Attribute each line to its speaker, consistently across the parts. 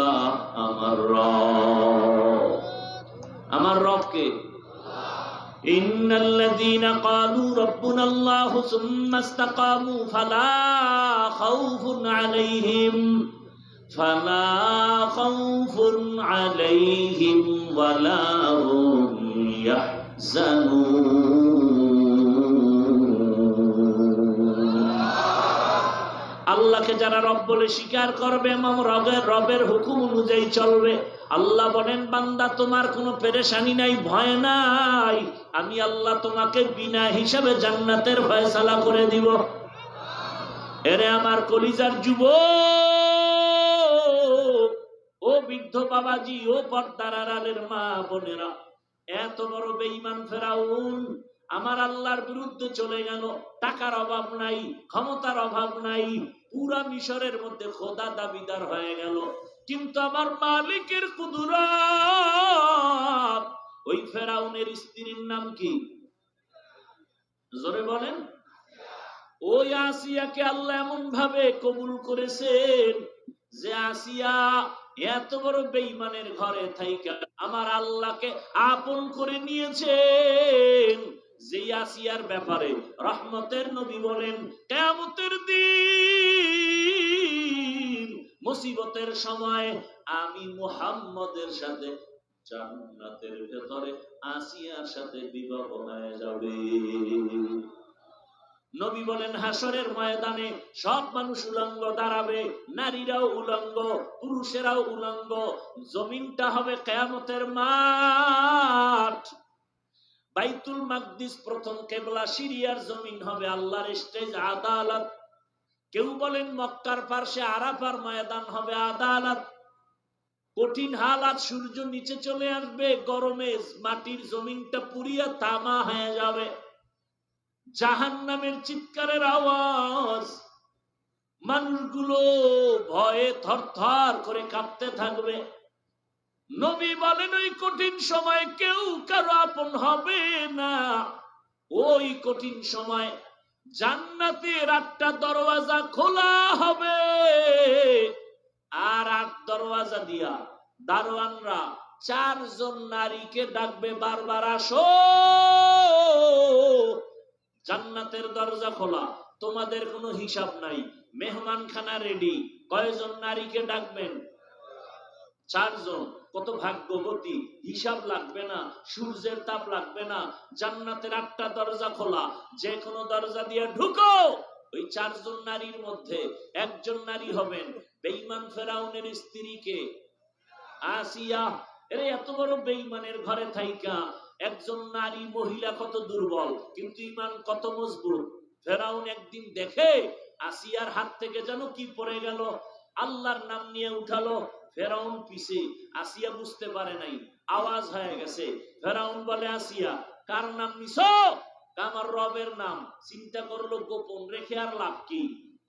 Speaker 1: আল্লাহ আমার রব আমার রবকে إن الذين قالوا ربنا الله ثم استقاموا فلا خوف عليهم فلا خوف عليهم ولا هم يحزنون আল্লাহকে যারা রব বলে স্বীকার করবে, এবং রবের রবের হুকুম অনুযায়ী চলবে। আল্লাহ বলেন, বান্দা, তোমার কোনো পেরেশানি নাই, ভয় নাই। আমি আল্লাহ তোমাকে বিনা হিসাবে জান্নাতের ফয়সালা করে দিব। এরে আমার কলিজার যুব ও বৃদ্ধ বাবাজি, ও পর্দার আড়ালের মা বোনেরা, এত বড় বেঈমান ফেরাউন, আমার আল্লাহর বিরুদ্ধে চলে গেল। টাকার অভাব নাই, ক্ষমতার অভাব নাই পুরা মিশরের মধ্যে খোদা দাবিদার হয়ে গেল। কিন্তু আমার মালিকের কুদুরাত ওই ফেরাউনের স্ত্রীর নাম কি? জোরে বলেন। ওই আসিয়াকে আল্লাহ এমন ভাবে কবুল করেছেন যে আসিয়া এত বড় বেইমানের ঘরে থাইকা আমার আল্লাহকে আপন করে নিয়েছেন। যে আসিয়ার ব্যাপারে রহমতের নবী বলেন কেমতের দিন মুসিবতের সময় আমি মুহাম্মদের সাথে জান্নাতের ভেতরে আসিয়ার সাথে বিবাহ হয়ে যাবে। নবী বলেন, হাসরের ময়দানে সব মানুষ উলঙ্গ দাঁড়াবে, নারীরাও উলঙ্গ, পুরুষেরাও উলঙ্গ, জমিনটা হবে কেয়ামতের মাঠ। বাইতুল মাকদিস প্রথম কেবলা, সিরিয়ার জমিন হবে আল্লাহর স্টেজ আদালত। কেউ বলেন মক্কার পার্শ্বে আরাফার ময়দান হবে আদালত। কঠিন হালাত, সূর্য নিচে চলে আসবে, গরমে মাটির জমিনটা পুরিয়া তামা হয়ে যাবে। জাহান নামের চিৎকারের আওয়াজ, মানুষগুলো ভয়ে থরথর করে কাঁপতে থাকবে। নবী বলেন, ওই কঠিন সময় কেউ কারও আপন হবে না। ওই কঠিন সময় জান্নাতের আটটা দরওয়াজা খোলা হবে। আর আট দরওয়াজা দিয়া দারোয়ানরা চারজন নারীকে ডাকবে, বারবার আসো! জান্নাতের দরজা খোলা। তোমাদের কোনো হিসাব নাই। মেহমান খানা রেডি কয়জন নারীকে ডাকবেন? চারজন, কত ভাগ্যবতী? হিসাব লাগবে না, সূর্যের তাপ লাগবে না, জান্নাতের আটটা দরজা খোলা যে কোনো দরজা দিয়ে ঢুকো। ওই চারজন নারীর মধ্যে একজন নারী হবেন বেঈমান ফেরাউনের স্ত্রীকে। আসিয়া, এর, এত বড় বেঈমানের ঘরে থাইকা। একজন নারী মহিলা কত দুর্বল, কিন্তু ইমান কত মজবুত। ফেরাউন একদিন দেখে, আসিয়ার হাত থেকে যেন কি পড়ে গেল, আল্লাহর নাম নিয়ে উঠালো ফেরাউন পিছে আসিয়া বুঝতে পারে নাই, আওয়াজ হয়ে গেছে, ফেরাউন বলে, আসিয়া, কার নাম আমার রবের নাম, চিন্তা করল গোপন, রেখে আর লাভ কি?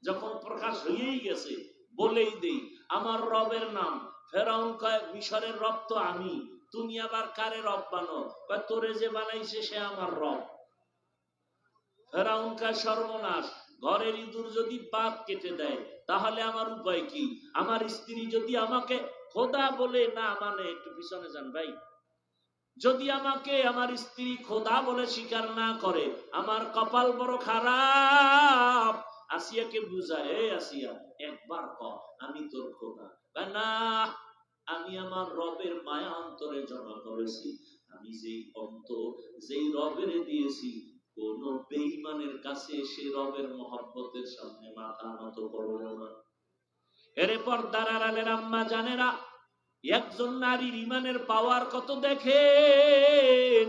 Speaker 1: যখন প্রকাশ হয়েই গেছে, বলেই দেই, আমার রবের নাম। ফেরাউন কয়, মিশরের রব তো আমি, তুমি আবার কারে রব বানো? তোরে যে বানাইছে সে আমার রব। ফেরাউন কয়, সর্বনাশ, ঘরের ইঁদুর যদি বাদ কেটে দেয় তাহলে আমার উপায় কি? আমার স্ত্রী যদি আমাকে খোদা বলে না মানে একটু পিছনে যান ভাই। যদি আমাকে আমার স্ত্রী খোদা বলে স্বীকার না করে, আমার কপাল বড় খারাপ। আসিয়াকে বুঝায়, এ আসিয়া, একবার ক, আমি তোর খোদা। না, আমি আমার রবের মায়া অন্তরে জমা করেছি। আমি যেই অন্তর, যেই রবের দিয়েছি কোন বেঈমানের কাছে সে রবের মহব্বতের সামনে মাথা নত করব না। এরে পর্দার আম্মা জানেরা, একজন নারীর ইমানের পাওয়ার কত দেখেন?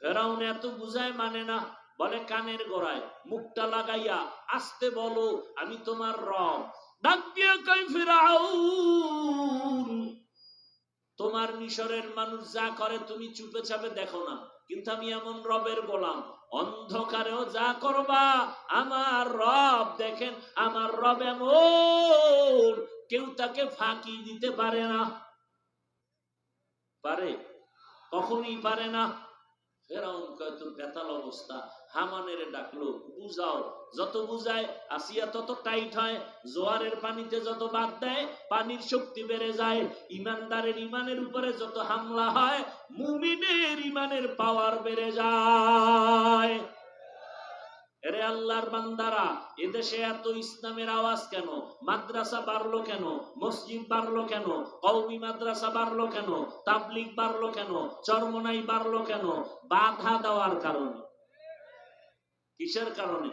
Speaker 1: ফেরাউন এত বুঝায় মানে না, বলে কানের গোড়ায়, মুখটা লাগাইয়া, আসতে বলো, আমি তোমার রব। ডাক কই ফেরাউন, তোমার মিশরের মানুষ যা করে তুমি চুপে চাপে দেখো না। কিন্তু আমি এমন রবের গোলাম, অন্ধকারেও যা করবা, আমার রব, দেখেন, আমার রব এমন, কেউ তাকে ফাঁকি দিতে পারে না। পারে? কখনই পারে না। যত বুঝায়, আসিয়া তত টাইট হয়। জোয়ারের পানিতে যত বাদ দেয়, পানির শক্তি বেড়ে যায়। ইমানদারের ইমানের উপরে যত হামলা হয়, মুমিনের ইমানের পাওয়ার বেড়ে যায়। এরে আল্লাহর বান্দারা, এদেশে এত ইসলামের আওয়াজ কেন? মাদ্রাসা বাড়লো কেন? মসজিদ বাড়লো কেন? কৌমি মাদ্রাসা বাড়লো কেন? তাবলিগ বাড়লো কেন? চরমনাই বাড়লো কেন? বাধা দেওয়ার কারণে। কিসের কারণে?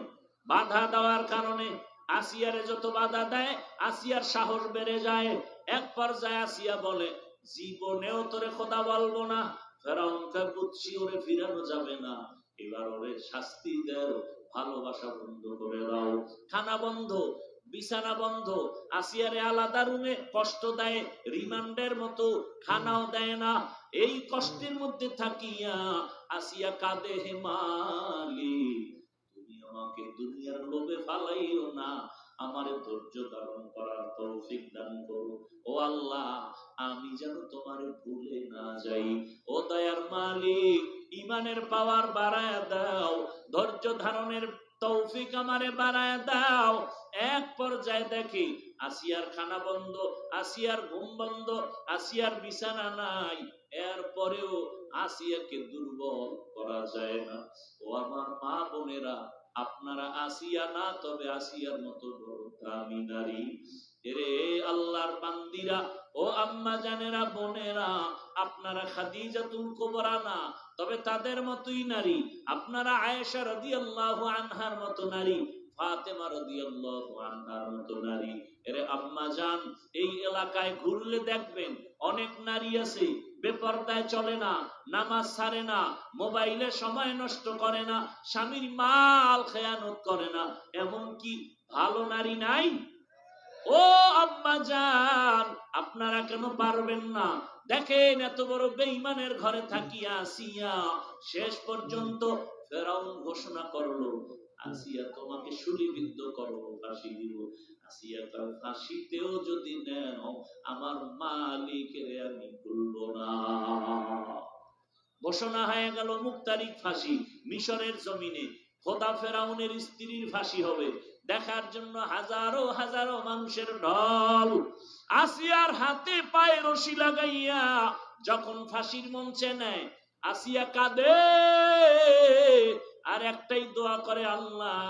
Speaker 1: বাধা দেওয়ার কারণে আসিয়ারে যত বাধা দেয়, আসিয়ার সাহস বেড়ে যায়। এক পর্যায়ে আসিয়া বলে, জীবনেও তোরে খোদা বলব না। ফেরাউনকে বুঝছি ওরে ফিরানো যাবে না। এবার ওরে শাস্তি দেও। ভালোবাসা বন্ধ করে দাও। খানা বন্ধ, বিছানা বন্ধ, আসিয়ারে আলাদা রুমে কষ্ট দেয়, রিমান্ডের মতো খানাও দেয় না। এই কষ্টের মধ্যে থাকিয়া আসিয়া কাঁদে হে মালিক। তুমি আমাকে দুনিয়ার লোভে ফালাইও না, আমারে ধৈর্য ধারণ করার তৌফিক দান করো। ও আল্লাহ, আমি যেন তোমার ভুলে না যাই। ও দয়ার মালিক ইমানের পাওয়ার বাড়ায় দাও। ধৈর্য ধারণের তৌফিক আমারে বাড়ায় দাও। এক পর্যায়ে দেখি আসিয়ার খানা বন্ধ, আসিয়ার ঘুম বন্ধ, আসিয়ার বিছানা নাই। এরপরেও আসিয়াকে দুর্বল করা যায় না। ও আমার মা বোনেরা, আপনারা আসিয়া না, তবে আসিয়ার মতো দামি নারী। রে আল্লাহর বান্দিরা, ও আম্মা জানেরা, বোনেরা, আপনারা খাদিজাতুল কুবরা না তবে তাদের মতোই নারী। আপনারা আয়েশা রাদিয়াল্লাহু আনহার মতো নারী, ফাতেমা রাদিয়াল্লাহু আনহার মতো নারী। এরে আম্মা এই এলাকায় ঘুরলে দেখবেন অনেক নারী আছে চলে না, নামাজ ছাড়ে না, মোবাইলে সময় নষ্ট করে না, স্বামীর মাল খেয়ানত করে না এমন কি ভালো নারী নাই? ও আম্মা জান, আপনারা কেন পারবেন না? দেখেন এত বড় বেঈমানের ঘরে থাকিয়া আসিয়া শেষ পর্যন্ত ফেরাউন ঘোষণা করল, আসিয়া তোমাকে শুলিবিদ্ধ করো, ফাঁসি দিব। আসিয়া তার ফাঁসিতেও যদি আমার মালিকের আমি ভুলবো না। ঘোষণা হয়ে গেল মুক্তারিক ফাঁসি, মিশরের জমিনে। খোদা ফেরাউনের স্ত্রীর ফাঁসি হবে। দেখার জন্য হাজারো হাজারো মানুষের ঢল। আসিয়ার হাতে পায়ে রশি লাগাইয়া যখন ফাঁসির মঞ্চে নেয়, আসিয়া কাঁদে। আর একটাই দোয়া করে আল্লাহ,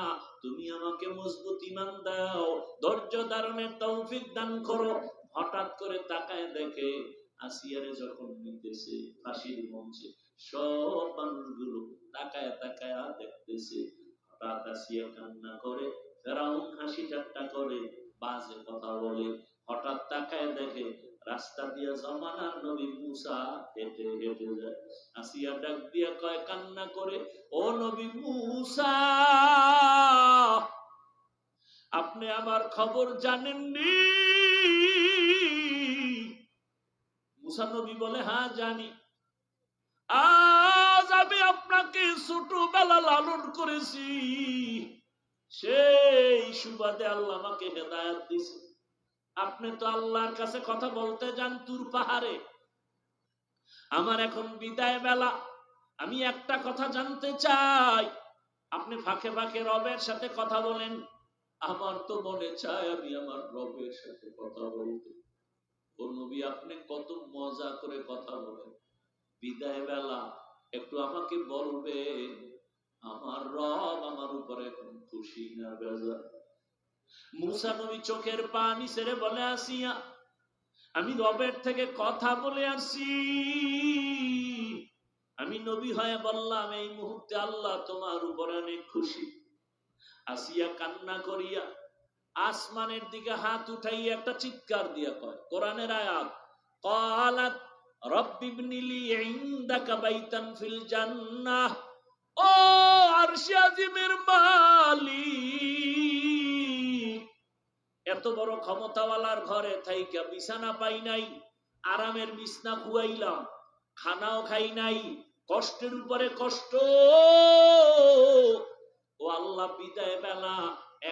Speaker 1: তুমি আমাকে মজবুত ইমান দাও, ধৈর্য ধারণের তৌফিক দান করো। হঠাৎ করে তাকায় দেখে আসিয়ারে যখন নিতেছে ফাঁসির মঞ্চে সব মানুষগুলো তাকায় তাকায় দেখতেছে, হঠাৎ আসিয়া কান্না করে। ফেরাউন হাসি ঠাট্টা করে, বাজে কথা বলে, হঠাৎ তাকায় দেখে রাস্তা দিয়া জমানার নবী মুসা হেঁটে হেঁটে যায়। আসিয়া ডাক দিয়া কয়, কান্না করে, ও নবী মুসা, আপনি আমার খবর জানেননি? মুসা নবী বলে হ্যাঁ জানি। আজ আমি আপনাকে ছোটবেলা লালন করেছি। সেই সুবাদে আল্লাহ আমাকে হেদায়াত দিছে আপনি তো আল্লাহর কাছে কথা বলতে যান তুর পাহাড়ে। আমার এখন বিদায় বেলা। আমি একটা কথা জানতে চাই। আপনি ফাঁকে ফাঁকে রবের সাথে কথা বলেন। আমার তো মনে চায় আমি আমার রবের সাথে কথা বলতে। ও নবী, আপনি কত মজা করে কথা বলেন। বিদায় বেলা একটু আমাকে বলবেন। আমার রব আমার উপরে এখন খুশি না বেজা মুসা নবী চোখের পানি ছেড়ে বলে আসিয়া আমি রবের থেকে কথা বলে আসি আমি নবী হয়ে বললাম এই মুহূর্তে আল্লাহ তোমার উপরে অনেক খুশি আসিয়া কান্না করিয়া আসমানের দিকে হাত উঠাইয়া একটা চিৎকার দিয়া কয় কোরআনের আয়াত قالت رب ابن لي عندك بيتا في الجنة ও আরশে আজিমের মালিক, এত বড় ক্ষমতাওয়ালার ঘরে থাইকা বিছানা পাই নাই, আরামের বিছনা খুয়াইলাম, খানাও খাই নাই, কষ্টের উপরে কষ্ট। ও আল্লাহ, বিদায় বেলা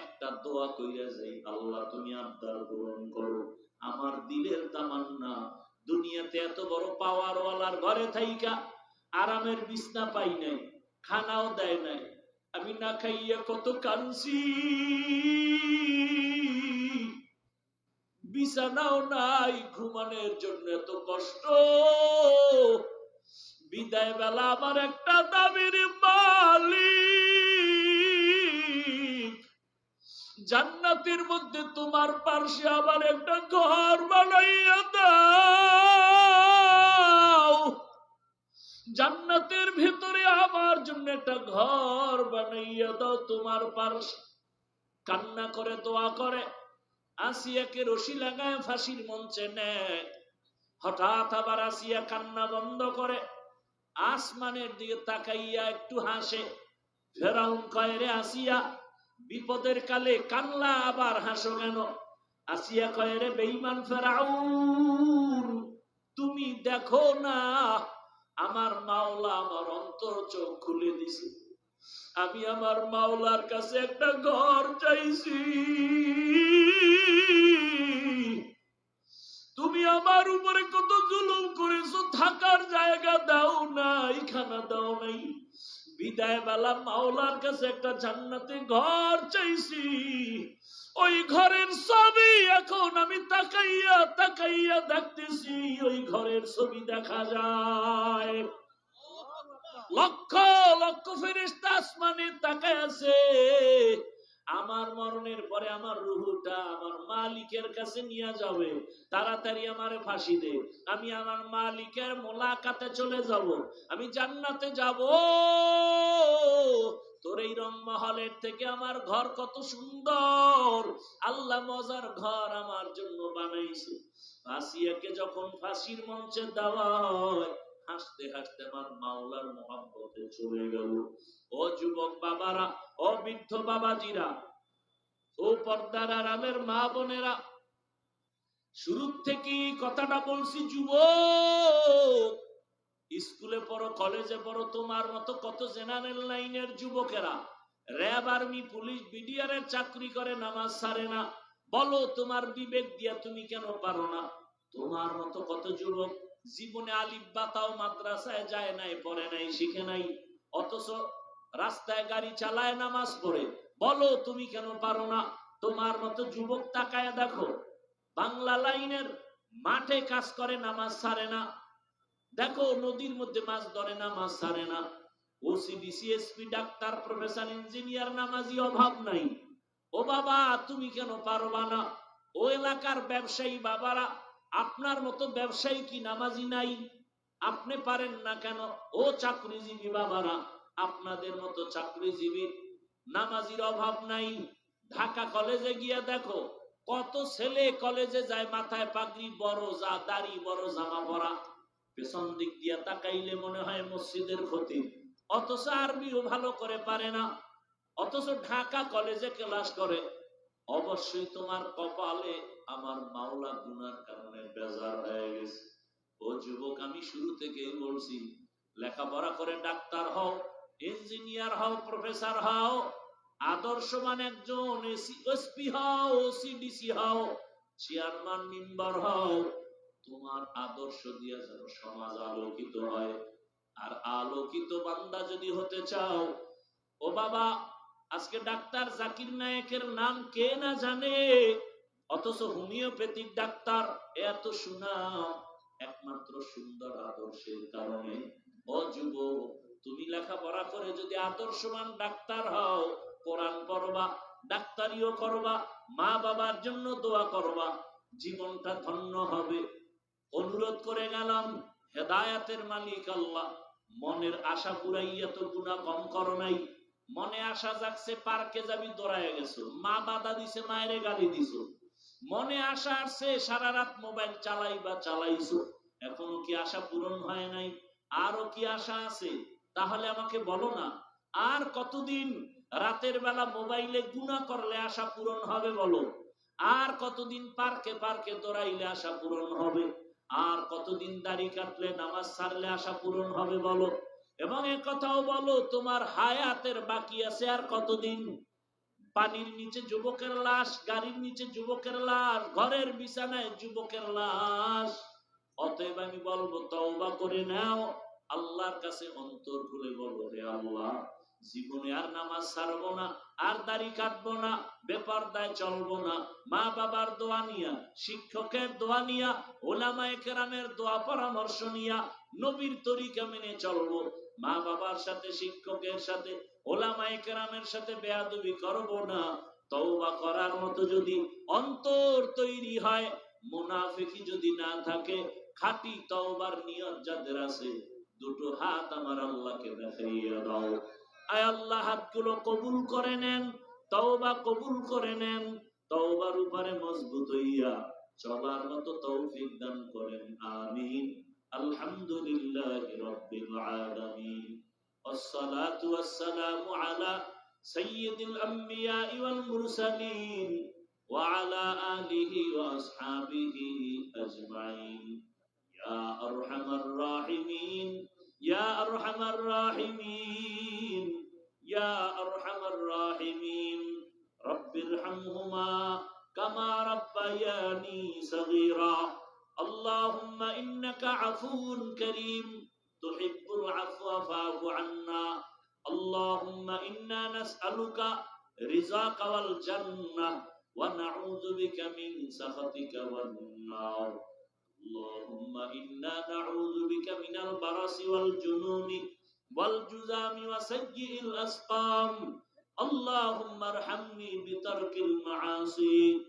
Speaker 1: একটা দোয়া কইরা যাই, আল্লাহ তুমি আবদার পূরণ করো, আমার দিলের তামান্না, দুনিয়াতে এত বড় পাওয়ার ওয়ালার ঘরে থাইকা আরামের বিছনা পাই নাই খানাও দেয় নাই। আমি না খাইয়া কত কাঁদছি। বিছানাও নাই, ঘুমানোর জন্য এত কষ্ট। বিদায় বেলা আমার একটা দাবির মালিক। জান্নাতের মধ্যে তোমার পার্শ্বে আবার একটা ঘর বানাইয়া দাও জান্নাতের ভিতরে আমার জন্য একটা ঘর বানাইয়া দাও তোমার পার্শ্বে কান্না করে, দোয়া করে। আসিয়াকে রশি লাগায়, ফাঁসির মঞ্চে নেয়। হঠাৎ আবার আসিয়া কান্না বন্ধ করে। আসমানের দিকে তাকাইয়া একটু হাসে। ফেরাউন কয় আসিয়া, বিপদের কালে কান্না আবার হাসো কেন? আসিয়া কয় বেইমান ফেরাউন, তুমি দেখো না আমার মাওলা আমার অন্তর চোখ খুলে দিছে। আমি আমার মাওলার কাছে একটা ঘর চাইছি। তুমি আমার উপরে কত জুলুম করেছ, থাকার জায়গা দাও নাই খানা দাও নাই। বিদায় বেলা মাওলার কাছে একটা জান্নাতে ঘর চাইছি। ওই ঘরের ছবি এখন আমি তাকাইয়া তাকাইয়া দেখতেছি, ওই ঘরের ছবি দেখা যায়। লক্ষ লক্ষ ফেরিস্তা আসমানে তাকায় আছে। আমার মরণের পরে আমার রুহুটা আমার মালিকের কাছে নিয়ে যাবে। তাড়াতাড়ি আমারে ফাঁসি দে। আমি আমার মালিকের মোলাকাতে চলে যাব। আমি জান্নাতে যাব। তোর এই রংমহলের থেকে আমার ঘর কত সুন্দর। আল্লাহ মজার ঘর আমার জন্য বানাইছে। আসিয়াকে যখন ফাঁসির মঞ্চে দেওয়া হয়, হাসতে হাসতে আমার মাওলার মোহাম্মতে চলে গেল। ও যুবক বাবারা, ও বৃদ্ধ বাবাজিরা, ও পর্দার আরামের মা বোনেরা, শুরু থেকে কথাটা বলছি, যুবক, স্কুলে পড়ো, কলেজে পড়ো, তোমার মতো কত জেনারেল লাইনের যুবকেরা, র্যাব আর্মি, পুলিশ বিডিআর এর চাকরি করে, নামাজ সারে না। বলো, তোমার বিবেক দিয়া তুমি কেন পারো না? তোমার মতো কত যুবক জীবনে আলিফ বাতাও মাদ্রাসায় যায় নাই, পড়ে নাই, শিখে নাই, অথচ রাস্তায় গাড়ি চালায়, নামাজ পড়ে। বলো, তুমি কেন পারো না? তোমার মতো যুবক তাকায় দেখো। বাংলা লাইনের মাঠে কাজ করে, নামাজ সারে না। দেখো, নদীর মধ্যে মাছ ধরে না। মাছ ছাড়ে না OCD CSP doctor professor engineer নামাজি অভাব নাই। ও বাবা, তুমি কেন পারবা না? ও এলাকার ব্যবসায়ী বাবারা, আপনার মতো ব্যবসায়ী কি নামাজি নাই? আপনি পারেন না কেন? ও চাকরিজীবী বাবারা আপনাদের মতো চাকরিজীবী নামাজির অভাব নাই। ঢাকা কলেজে গিয়ে দেখো, কত ছেলে কলেজে যায় মাথায় পাগড়ি, বড় যা দাড়ি, বড় জামা পরা। পেছন দিক দিয়া তাকাইলে মনে হয় মসজিদের ক্ষতি। অথচ আরবিও ভালো করে পারে না। অথচ ঢাকা কলেজে ক্লাস করে। অবশ্যই তোমার কপালে আমার মাওলা গুনার কারণে বেজার হয়ে গেছে। ও যুবক, আমি শুরু থেকেই বলছি, লেখাপড়া করে ডাক্তার হও। ইঞ্জিনিয়ার হও, প্রফেসর হও, আদর্শবান একজন এসপি হও, ওসিডিসি হও, চেয়ারম্যান মেম্বার হও, তোমার আদর্শ দিয়ে যেন সমাজ আলোকিত হয়। আর আলোকিত বান্দা যদি হতে চাও, ও বাবা, আজকে ডাক্তার জাকির নায়কের নাম কে না জানে? অথচ হোমিওপ্যাথিক ডাক্তার এত সুনাম, একমাত্র সুন্দর আদর্শের কারণে। ও যুব তুমি লেখাপড়া করে যদি আদর্শবান ডাক্তার হও, কোরআন পড়বা, ডাক্তারিও করবা, মা বাবার জন্য দোয়া করবা, জীবনটা ধন্য হবে। অনুরোধ করে গেলাম, হেদায়াতের মালিক আল্লাহ, মনের আশা পুরাইয়া তো গুণা কম করো নাই। মনে আশা যাচ্ছে পার্কে যাবি দৌড়ায় গেছো। মা বাধা দিছে, মায়েরে গালি দিছো। মনে আশা আসছে সারা রাত মোবাইল চালাই বা চালাইছো। এখনও কি আশা পূরণ হয় নাই? আরও কি আশা আছে? তাহলে আমাকে বলো না, আর কতদিন রাতের বেলা মোবাইলে গুণা করলে আশা পূরণ হবে বলো? আর কতদিন পার্কে পার্কে দৌড়াইলে আশা পূরণ হবে? আর কতদিন দাড়ি কাটলে নামাজ ছাড়লে আশা পূরণ হবে বলো? এবং কথাও বলো, তোমার হায়াতের বাকি আছে আর কতদিন? পানির নিচে যুবকের লাশ, গাড়ির নিচে যুবকের লাশ, ঘরের বিছানায় যুবকের লাশ। অতএব আমি বলব, তওবা করে নাও। আল্লাহর কাছে অন্তর খুলে বলো, হে আল্লাহ, জীবনে আর নামাজ ছাড়বো না, আর দাড়ি কাটবো না, বেপরদায় চলবো না মা বাবার দোয়া নিয়া, শিক্ষকের দোয়া নিয়া, ওলামায়ে কেরামের দোয়া পরামর্শ নিয়া, নবীর তরিকা মেনে চলবো মা বাবার সাথে, শিক্ষকের সাথে, ওলামায়ে কেরামের সাথে বেয়াদবি করব না, তওবা করার মতো যদি অন্তর তৈরি হয়, মুনাফিকি যদি না থাকে, খাঁটি তওবার নিয়ত যাদের আছে দুটো হাত আমার আল্লাহকে দেখাইয়া দাও আয় আল্লাহ হাতগুলো কবুল করে নেন তওবা কবুল করে নেন তওবার উপরে মজবুত হইয়া চলার মতো তৌফিক দান করেন আমিন আলহামদুলিল্লাহ রাব্বিল আলামিন والصلاة والسلام على سيد الأنبياء والمرسلين وعلى آله وأصحابه أجمعين يا أرحم الراحمين يا أرحم الراحمين يا أرحم الراحمين. رب ارحمهما كما ربياني صغيرا. اللهم إنك عفو كريم تحب العفو فاعف عنا. اللهم إنا نسألك رزاك والجنة ونعوذ بك من سخطك والنار. اللهم إنا نعوذ بك من البرص والجنون والجذام وسيء الأسقام اللهم ارحمني بترك المعاصي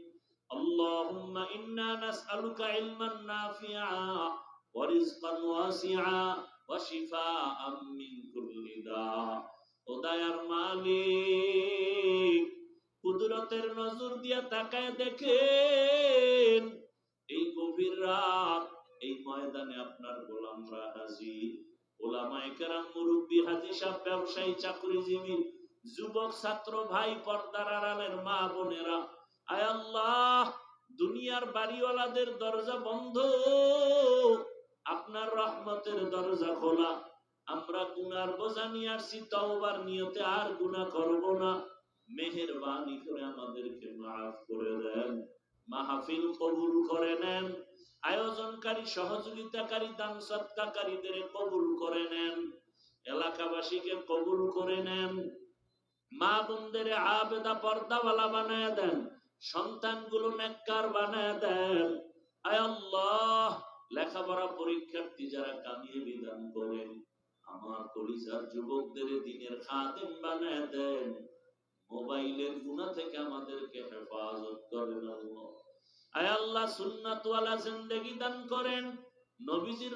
Speaker 1: اللهم إنا نسألك علما نافعا ورزقا واسعا وشفاء من كل داء উদয়ার মালিক কুদরতের নজর দিয়া তাকায় দেখেন এই গভীর রাত, এই ময়দানে আপনার গোলামরা হাজি আপনার রহমতের দরজা খোলা। আমরা গুনার বোঝা নিয়ে আসছি, তওবার নিয়তে আর গুনাহ করব না। মেহেরবানি করে আমাদেরকে মাফ করে দেন। মাহফিল কবুল করে নেন। আয়োজনকারী, সহযোগিতাকারী, দান সৎকারীদের কবুল করে নেন। এলাকাবাসীকে কবুল করে নেন। মা বোনদের আবেদা পর্দাওয়ালা বানায় দেন। সন্তানগুলো নেককার বানায় দেন। আয় আল্লাহ, লেখাপড়া পরীক্ষার্থী যারা কামিয়ে বিধান করেন আমার কলিজার যুবকদের দিনের খাদেম বানায় দেন। মোবাইলের গুণা থেকে আমাদেরকে হেফাজত করেন আল্লাহ। সুন্নাতওয়ালা দান করেন। নবীজির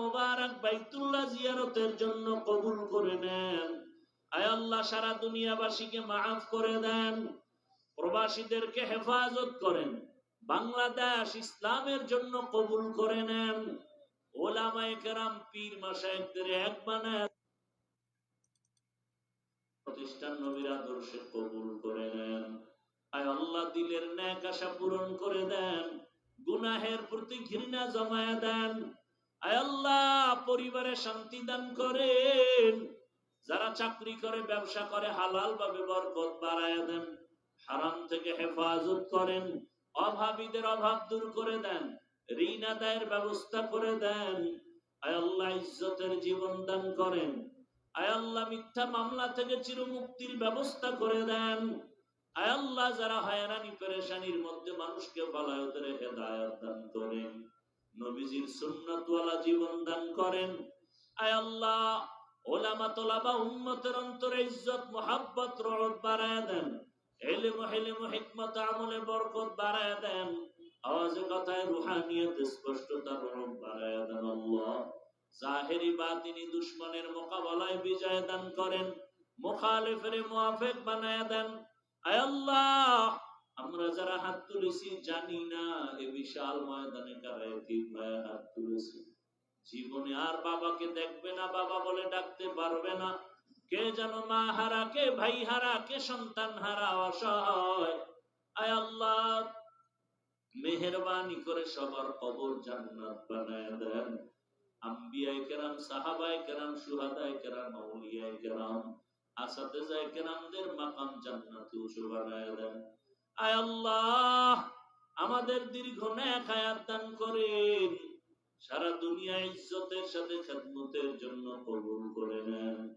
Speaker 1: মোবারক বাইতুল্লাহ জিয়ারতের জন্য কবুল করে নেন। সারা দুনিয়াবাসীকে মাফ করে দেন। প্রবাসীদেরকে হেফাজত করেন। বাংলাদেশ ইসলামের জন্য কবুল করে নেন। ওলামায়ে কেরাম পীর মাসায়েকদের এক বানায় প্রতিষ্ঠান নবীর আদর্শে কবুল করে নেন। আয় আল্লাহ দিলের ন্যাক আশা পূরণ করে দেন, গুনাহের প্রতি ঘৃণা দেন। আয় আল্লাহ, পরিবারে শান্তি দান করেন। যারা চাকরি করে, ব্যবসা করে হালাল বাড়ায় দেন, হারাম থেকে হেফাজত করেন, অভাবীদের অভাব দূর করে দেন, ঋণ আদায়ের ব্যবস্থা করে দেন। আয় আল্লাহ, ইজ্জতের জীবন দান করেন। আয় আল্লাহ, মিথ্যা মামলা থেকে চিরমুক্তির ব্যবস্থা করে দেন। আয় আল্লাহ যারা মধ্যে মানুষকে হেদায়ত দান করেন নবীজির জীবন দান করেন। আয় আল্লাহ, ওলামা অন্তরে ইজ্জত রহত বাড়ায় দেন। দুশ্মনের মোকাবেলায় বিজয় দান করেন। মুখালিফের মুআফিক বানায় দেন। আল্লাহ, আমরা যারা হাত তুলেছি জানি না, এ বিশাল ময়দানে কারা এতিম ভাইয়া হাত তুলেছি। জীবনে আর বাবাকে দেখবে না, বাবা বলে ডাকতে পারবে না। কে যেন মা হারা, কে ভাই হারা, কে সন্তান হারা অসহায়। আয় আল্লাহ, মেহরবানি করে সবার কবর জান্নাত বানায় দেন। আম্বিয়ায় কেরাম, সাহাবায় কেরাম, সুহাদায় কেরাম আউলিয়ায় কেরাম কেরামদের মাকাম আমাদের দীর্ঘ দান করেন। সারা দুনিয়া ইজ্জতের সাথে খেদমতের জন্য কবুল করে নেন।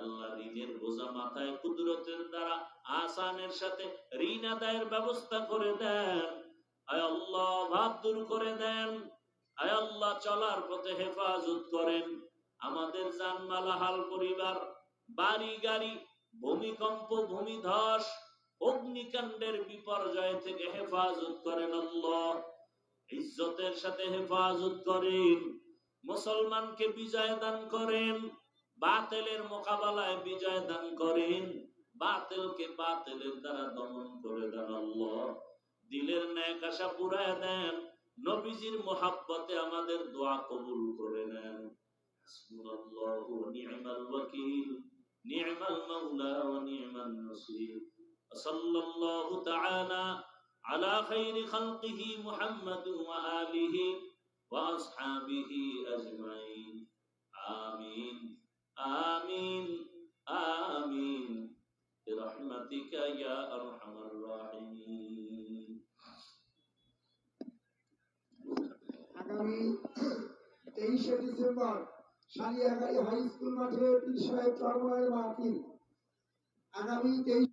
Speaker 1: আল্লাহ, ঋণের বোঝা মাথায় কুদরতের দ্বারা আসানের সাথে ঋণ আদায়ের ব্যবস্থা করে দেন। আয় আল্লাহ ভাব দূর করে দেন। আয় আল্লাহ, চলার পথে হেফাজত করেন। আমাদের জানমালা হাল পরিবার বাড়ি, গাড়ি, ভূমিকম্প, ভূমিধস, অগ্নিকাণ্ডের বিপর্যয় থেকে হেফাজত করেন ইজ্জতের সাথে হেফাজত করেন, মুসলমানকে বিজয় দান করেন, বাতেলের মোকাবেলায় বিজয় দান করেন, বাতেলকে বাতেলের দ্বারা দমন করে দেন দিলের ন্যাক আশা পুরায় দেন, নবীজির মোহাব্বতে আমাদের দোয়া কবুল করে নেন। নি'মাল মাওলা ওয়া নি'মান নাসির صلى الله تعالى على خير خلقه محمد وآله وأصحابه أجمعين آمين آمين آمين برحمتك يا أرحم الراحمين
Speaker 2: আগামী তেইশে ডিসেম্বর সালিয়াগাড়ি হাই স্কুল মাঠে পীর সাহেব চরমায়ের আগামী তেইশ